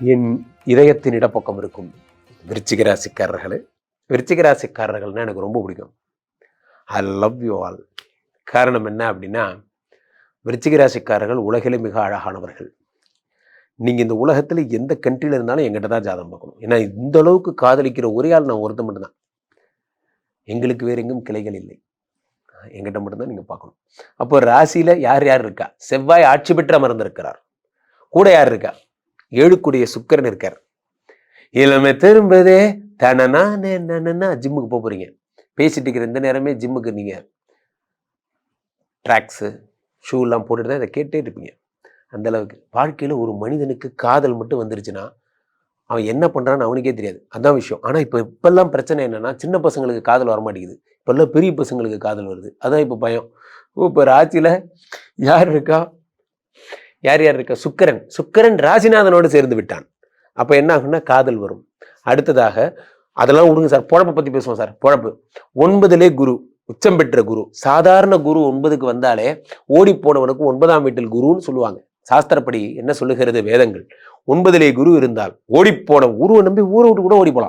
என் இதயத்தின் இடப்பக்கம் இருக்கும் விருச்சிக ராசிக்காரர்களே. விருச்சிக எனக்கு ரொம்ப பிடிக்கும். ஐ லவ் யூ ஆல் காரணம் என்ன அப்படின்னா விருச்சிக ராசிக்காரர்கள் உலகிலே மிக அழகானவர்கள். நீங்கள் இந்த உலகத்தில் எந்த கண்ட்ரியில் இருந்தாலும் எங்கிட்ட தான் ஜாதகம் பார்க்கணும். ஏன்னா இந்த அளவுக்கு காதலிக்கிற ஒரே ஆள் நான் ஒருத்தன் மட்டும்தான். எங்களுக்கு வேறு எங்கும் கிளைகள் இல்லை. எங்கிட்ட மட்டும்தான் நீங்கள் பார்க்கணும். அப்போ ராசியில் யார் யார் இருக்கா? செவ்வாய் ஆட்சி பெற்று இருக்கிறார் கூட யார் இருக்கா? ஏழுக்குடிய சுக்கரன் இருக்கார். இளமை திரும்பதே தனனா நன்னா ஜிம்முக்கு போக போறீங்க பேசிட்டு இருக்கிற இந்த நேரமே ஜிம்முக்கு நீங்க ட்ராக்ஸு ஷூலாம் போட்டுட்டு தான் இதை கேட்டே இருப்பீங்க. அந்த அளவுக்கு வாழ்க்கையில் ஒரு மனிதனுக்கு காதல் மட்டும் வந்துருச்சுன்னா அவன் என்ன பண்ணுறான்னு அவனுக்கே தெரியாது. அதான் விஷயம். ஆனால் இப்போ இப்போல்லாம் பிரச்சனை என்னென்னா சின்ன பசங்களுக்கு காதல் வர மாட்டேங்குது இப்போல்லாம் பெரிய பசங்களுக்கு காதல் வருது. அதான் இப்போ பயம். இப்போ ராச்சியில் யார் இருக்கா? யார் யார் இருக்க? சுக்கரன். சுக்கரன் ராசிநாதனோடு சேர்ந்து விட்டான். அப்போ என்ன ஆகும்னா காதல் வரும். அடுத்ததாக அதெல்லாம் விடுங்க சார். பொழப்பை பற்றி பேசுவோம் சார். பொழப்பு. ஒன்பதிலே குரு. உச்சம் பெற்ற குரு. சாதாரண குரு ஒன்பதுக்கு வந்தாலே ஓடி போனவனுக்கு ஒன்பதாம் வீட்டில் குருன்னு சொல்லுவாங்க. சாஸ்திரப்படி என்ன சொல்லுகிறது? வேதங்கள். ஒன்பதிலே குரு இருந்தால் ஓடிப்போன குருவை நம்பி ஊரை விட்டு கூட ஓடி போகலாம்.